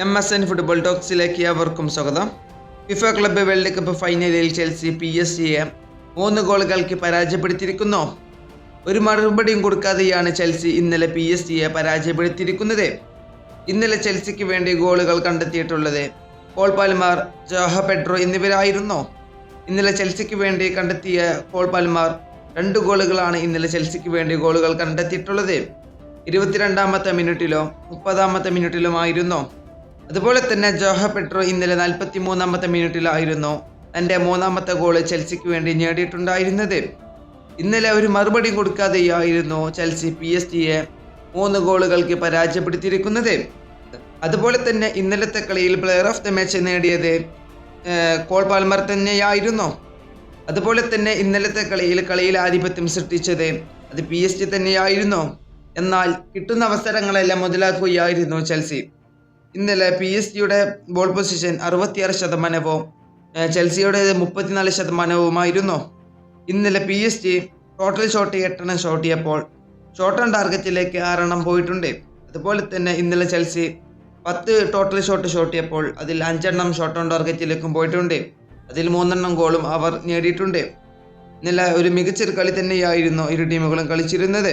M S N football ടോക്സിലേക്ക് അവർക്കും സ്വാഗതം. ഫിഫ ക്ലബ്ബ് വേൾഡ് കപ്പ് ഫൈനലിൽ ചെൽസി പി എസ് സിയെ മൂന്ന് ഗോളുകൾക്ക് പരാജയപ്പെടുത്തിയിരിക്കുന്നു. ഒരു മറുപടിയും കൊടുക്കാതെയാണ് ചെൽസി ഇന്നലെ പി എസ് സിയെ പരാജയപ്പെടുത്തിയിരിക്കുന്നത്. ഇന്നലെ ചെൽസിക്ക് വേണ്ടി ഗോളുകൾ കണ്ടെത്തിയിട്ടുള്ളത് പോൾ പാൽമാർ ജോഹ പെഡ്രോ എന്നിവരായിരുന്നു. ഇന്നലെ ചെൽസിക്ക് വേണ്ടി കണ്ടെത്തിയ പോൾ പാൽമാർ രണ്ട് ഗോളുകളാണ് ഇന്നലെ ചെൽസിക്ക് വേണ്ടി ഗോളുകൾ കണ്ടെത്തിയിട്ടുള്ളത്. ഇരുപത്തിരണ്ടാമത്തെ മിനിറ്റിലോ മുപ്പതാമത്തെ മിനിറ്റിലുമായിരുന്നു അതുപോലെ തന്നെ ജോഹ പെട്രോ ഇന്നലെ നാൽപ്പത്തി മൂന്നാമത്തെ മിനിറ്റിലായിരുന്നു തന്റെ മൂന്നാമത്തെ ഗോൾ ചെൽസിക്ക് വേണ്ടി നേടിയിട്ടുണ്ടായിരുന്നത്. ഇന്നലെ ഒരു മറുപടി കൊടുക്കാതെയായിരുന്നു ചെൽസി പി എസ് ടിയെ മൂന്ന് ഗോളുകൾക്ക് പരാജയപ്പെടുത്തിയിരിക്കുന്നത്. അതുപോലെ തന്നെ ഇന്നലത്തെ കളിയിൽ പ്ലെയർ ഓഫ് ദ മാച്ച് നേടിയത് കോൾ പാൽമർ തന്നെയായിരുന്നു. അതുപോലെ തന്നെ ഇന്നലത്തെ കളിയിൽ കളിയിൽ ആധിപത്യം സൃഷ്ടിച്ചത് അത് പി എസ് ടി തന്നെയായിരുന്നു. എന്നാൽ കിട്ടുന്ന അവസരങ്ങളെല്ലാം മുതലാക്കുകയായിരുന്നു ചെൽസി. ഇന്നലെ പി എസ് ജിയുടെ ബോൾ പൊസിഷൻ അറുപത്തിയാറ് ശതമാനവും ചെൽസിയുടേത് മുപ്പത്തിനാല് ശതമാനവുമായിരുന്നു. ഇന്നലെ P S G total shot എട്ടെണ്ണം ഷോട്ട് ചെയ്യപ്പോൾ ഷോട്ട് ഓൺ ടാർഗറ്റിലേക്ക് ആറെണ്ണം പോയിട്ടുണ്ട്. അതുപോലെ തന്നെ ഇന്നലെ ചെൽസി പത്ത് ടോട്ടൽ ഷോട്ട് ഷോട്ട് ചെയ്യപ്പോൾ അതിൽ അഞ്ചെണ്ണം ഷോട്ട് ഓൺ ടാർഗറ്റിലേക്കും പോയിട്ടുണ്ട്. അതിൽ മൂന്നെണ്ണം ഗോളും അവർ നേടിയിട്ടുണ്ട്. ഇന്നലെ ഒരു മികച്ചൊരു കളി തന്നെയായിരുന്നു ഇരു ടീമുകളും കളിച്ചിരുന്നത്.